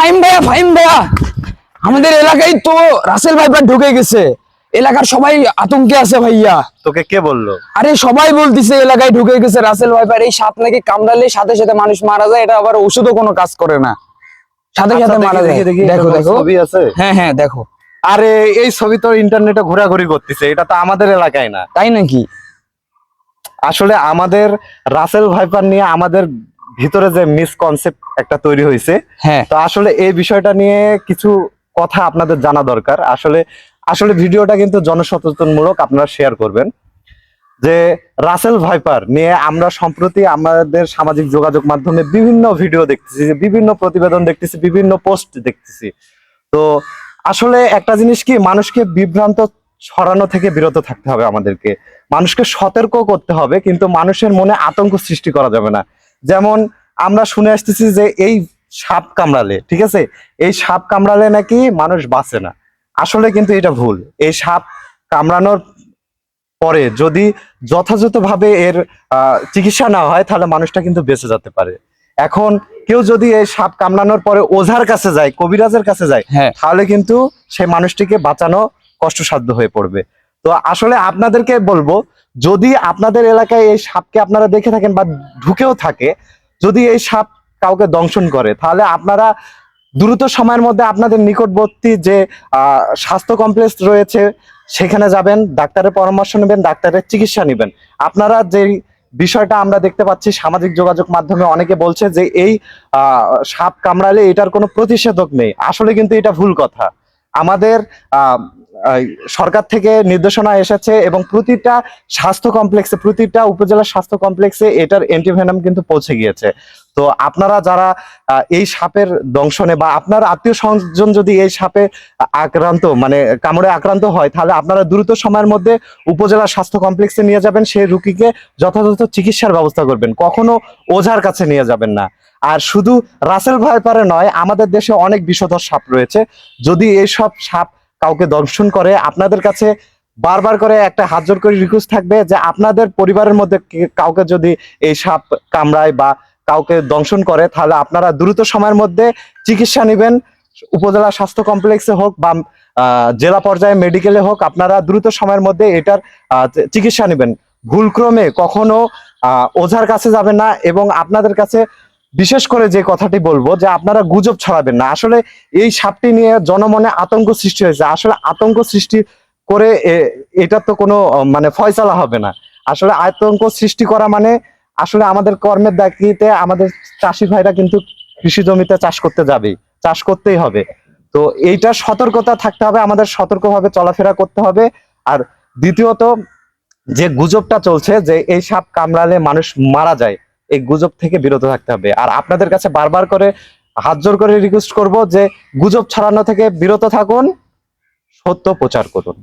ফাইম ভাইয়া ফাইম ভাইয়া। আমাদের এলাকায় তো রাসেল ভাইপার ঢুকে গেছে। এলাকার সবাই আতঙ্কে আছে ভাইয়া। তোকে কে বলল? আরে সবাই বলতিছে এলাকায় ঢুকে গেছে রাসেল ভাইপার এই সাপ নাকি কামড়ালে সাথে সাথে মানুষ মারা যায় এটা আবার ওষুধও কোনো কাজ করে না। সাথে আচ্ছা, সাথে মারা যায়। দেখো দেখো। ছবি আছে? হ্যাঁ হ্যাঁ দেখো। আরে এই ছবি তো ইন্টারনেটে ঘোরাঘুরি করতেছে এটা তো আমাদের এলাকায় না। তাই নাকি? আসলে আমাদের রাসেল ভাইপার নিয়ে আমাদের ভিতরে যে মিসকনসেপ্ট একটা তৈরি হয়েছে হ্যাঁ। তো আসলে এই বিষয়টা নিয়ে কিছু কথা আপনাদের জানা দরকার। আসলে আসলে ভিডিওটা কিন্তু জনসচেতনমূলক আপনারা শেয়ার করবেন। যে রাসেল ভাইপার নিয়ে আমরা সম্প্রতি আমাদের সামাজিক যোগাযোগ মাধ্যমে বিভিন্ন ভিডিও দেখতেছি বিভিন্ন প্রতিবেদন দেখতেছি বিভিন্ন পোস্ট দেখতেছি। তো আসলে একটা জিনিস কি মানুষকে বিভ্রান্ত ছড়ানো থেকে বিরত থাকতে হবে আমাদেরকে। মানুষকে সতর্ক করতে হবে কিন্তু মানুষের মনে আতঙ্ক সৃষ্টি করা যাবে না। যেমন আমরা শুনে আসতেছি যে এই সাপ কামড়ালে ঠিক আছে? এই সাপ কামড়ালে নাকি মানুষ বাঁচে না। আসলে কিন্তু এটা ভুল। এই সাপ কামড়ানোর পরে যদি যথাযথভাবে এর আহ, চিকিৎসা না হয় তাহলে মানুষটা কিন্তু বেঁচে যেতে পারে। এখন কেউ যদি এই সাপ কামড়ানোর পরে ওঝার কাছে যায় কবিরাজের কাছে যায় হ্যাঁ। তাহলে কিন্তু সেই মানুষটিকে বাঁচানো কষ্টসাধ্য হয়ে পড়বে। তো আসলে আপনাদেরকে বলব যদি আপনাদের এলাকায় এই সাপকে আপনারা দেখে থাকেন বা ঢুকেও থাকে, যদি এই সাপ কাউকে দংশন করে, তাহলে আপনারা দ্রুত সময়ের মধ্যে আপনাদের নিকটবর্তী যে স্বাস্থ্য কমপ্লেক্স রয়েছে, সেখানে যাবেন, ডাক্তারের পরামর্শ নেবেন, ডাক্তারের চিকিৎসা নেবেন। আপনারা যে বিষয়টা আমরা দেখতে পাচ্ছি, সামাজিক যোগাযোগ মাধ্যমে অনেকে বলছে যে, এই সাপ কামড়ালে এটার কোনো প্রতিষেধক নেই। আসলে কিন্তু এটা ভুল কথা। আমাদের সরকার থেকে নির্দেশনা এসেছে এবং প্রতিটা স্বাস্থ্য কমপ্লেক্সে, প্রতিটা উপজেলা স্বাস্থ্য কমপ্লেক্সে এটার অ্যান্টিভেনাম কিন্তু পৌঁছে গিয়েছে। তো আপনারা যারা এই সাপের দংশনে বা আপনার আত্মীয় স্বজন যদি এই সাপে আক্রান্ত মানে কামড়ে আক্রান্ত হয়, তাহলে আপনারা দ্রুত সময়ের মধ্যে উপজেলা স্বাস্থ্য কমপ্লেক্সে নিয়ে যাবেন, সেই রুগীকে যথাযথ চিকিৎসার ব্যবস্থা করবেন। কখনো ওঝার কাছে নিয়ে যাবেন না। আর শুধু রাসেল ভাইপারে নয়, আমাদের দেশে অনেক বিষধর সাপ রয়েছে। যদি এইসব সাপ কাউকে দংশন করে, আপনাদের কাছে বারবার করে একটা হাত জোর করে রিকোয়েস্ট থাকবে যে আপনাদের পরিবারের মধ্যে কাউকে যদি এই সাপ কামড়ায় বা কাউকে দংশন করে, তাহলে আপনারা দ্রুত সময়ের মধ্যে চিকিৎসা নেবেন। উপজেলা স্বাস্থ্য কমপ্লেক্সে হোক বা জেলা পর্যায়ে মেডিকেলে হোক, আপনারা দ্রুত সময়ের মধ্যে এটার চিকিৎসা নেবেন। ভুলক্রমে কখনো ওঝার কাছে যাবেন না এবং আপনাদের কাছে বিশেষ করে যে কথাটি বলব যে আপনারা গুজব ছড়াবেন না। আসলে এই সাপটি নিয়ে জনমনে আতঙ্ক সৃষ্টি হয়েছে। আসলে আতঙ্ক সৃষ্টি করে এটা তো কোনো মানে ফয়সালা হবে না। আসলে আতঙ্ক সৃষ্টি করা মানে আসলে আমাদের কর্মের দায়িত্বে আমাদের চাষি ভাইরা কিন্তু কৃষি জমিতে চাষ করতে যাবেই, চাষ করতেই হবে। তো এইটা সতর্কতা থাকতে হবে, আমাদের সতর্কভাবে চলাফেরা করতে হবে। আর দ্বিতীয়ত, যে গুজবটা চলছে, যে এই সাপ কামড়ালে মানুষ মারা যায় এই গুজব থেকে বিরত থাকতে হবে। আর আপনাদের কাছে বারবার করে হাত জোর করে রিকোয়েস্ট করব যে, গুজব ছড়ানো থেকে বিরত থাকুন, সত্য প্রচার করুন।